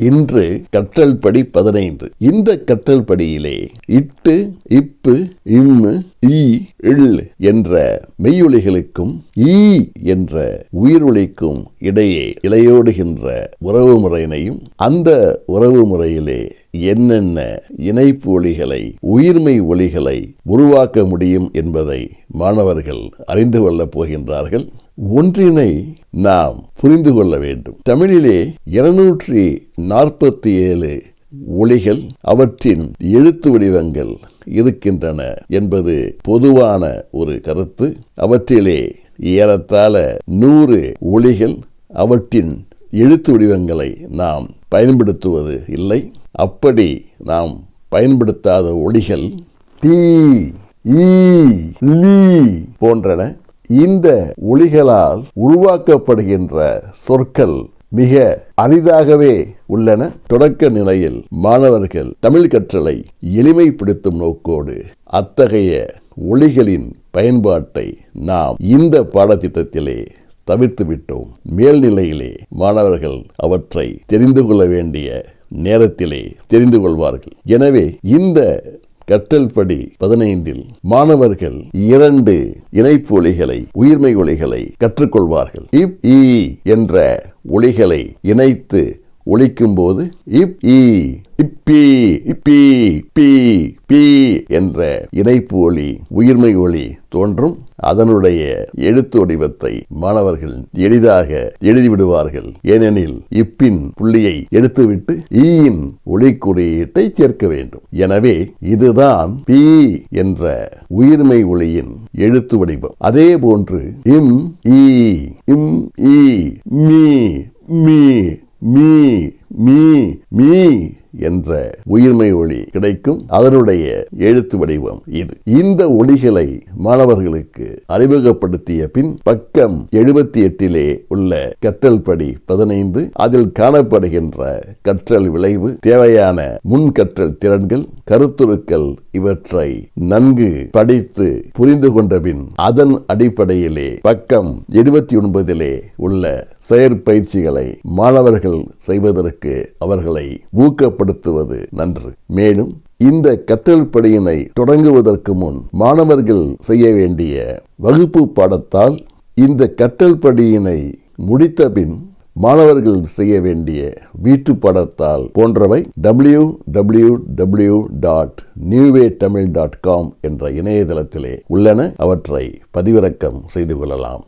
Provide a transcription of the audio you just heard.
இன்று கற்றல் படி பதினைந்து. இந்த கற்றல் படியிலே இட்டு இப்பு இம்மு ஈ இல் என்ற மெய்யொலிகளுக்கும் ஈ என்ற உயிரொலிக்கும் இடையே இலையோடுகின்ற உறவு முறையினையும் அந்த உறவு முறையிலே என்னென்ன இணைப்பு ஒலிகளை உயிர்மை ஒலிகளை உருவாக்க முடியும் என்பதை மாணவர்கள் அறிந்து கொள்ளப் போகின்றார்கள். ஒன்றினை நாம் புரிந்து கொள்ள வேண்டும். தமிழிலே இருநூற்றி நாற்பத்தி ஏழு ஒளிகள் அவற்றின் எழுத்து வடிவங்கள் இருக்கின்றன என்பது பொதுவான ஒரு கருத்து. அவற்றிலே ஏறத்தாழ நூறு ஒளிகள் அவற்றின் எழுத்து வடிவங்களை நாம் பயன்படுத்துவது இல்லை. அப்படி நாம் பயன்படுத்தாத ஒளிகள் டி ஈ போன்றன. இந்த ஒளிகளால் உருவாக்கப்படுகின்ற சொற்கள் மிக அரிதாகவே உள்ளன. தொடக்க நிலையில் மாணவர்கள் தமிழ் கற்றலை எளிமைப்படுத்தும் நோக்கோடு அத்தகைய ஒளிகளின் பயன்பாட்டை நாம் இந்த பாடத்திட்டத்திலே தவிர்த்து விட்டோம். மேல்நிலையிலே மாணவர்கள் அவற்றை தெரிந்து கொள்ள வேண்டிய நேரத்திலே தெரிந்து கொள்வார்கள். எனவே இந்த கற்றல் படி பதினைந்தில் மாணவர்கள் இரண்டு இணைப்பு ஒலிகளை உயிர்மை ஒலிகளை கற்றுக்கொள்வார்கள். இப் ஈ என்ற ஒலிகளை இணைத்து ஒழிக்கும் போது இப் ஈ இப்பி இப்பி பி பி என்ற இணைப்பு ஒளி உயிர்மை ஒளி தோன்றும். அதனுடைய எழுத்து வடிவத்தை மாணவர்கள் எளிதாக எழுதிவிடுவார்கள். ஏனெனில் இப்பின் புள்ளியை எடுத்துவிட்டு ஈயின் ஒளி குறியீட்டை சேர்க்க வேண்டும். எனவே இதுதான் பி என்ற உயிர்மை ஒளியின் எழுத்து வடிவம். அதே போன்று இம் ஈ இம் ஈ மீ மீ மீ மீ மீ என்ற உயிர்மை ஒளி கிடைக்கும். அதனுடைய எழுத்து வடிவம் இது. இந்த ஒளிகளை மாணவர்களுக்கு அறிமுகப்படுத்திய பின் பக்கம் எழுபத்தி எட்டிலே உள்ள கற்றல் படி பதினைந்து அதில் காணப்படுகின்ற கற்றல் விளைவு தேவையான முன் கற்றல் திறன்கள் கருத்துருக்கள் இவற்றை நன்கு படித்து புரிந்து கொண்ட பின் அதன் அடிப்படையிலே பக்கம் எழுபத்தி ஒன்பதிலே உள்ள செயற்பயிற்சிகளை மாணவர்கள் செய்வதற்கு அவர்களை ஊக்கப்படுத்துவது நன்று. மேலும் இந்த கற்றல் படியினை தொடங்குவதற்கு முன் மாணவர்கள் செய்ய வேண்டிய வகுப்பு பாடத்தால் இந்த கற்றல் படியினை முடித்த பின் மாணவர்கள் செய்ய வேண்டிய வீட்டு பாடத்தால் போன்றவை W W W dot newway Tamil dot com என்ற இணையதளத்திலே உள்ளன. அவற்றை பதிவிறக்கம் செய்து கொள்ளலாம்.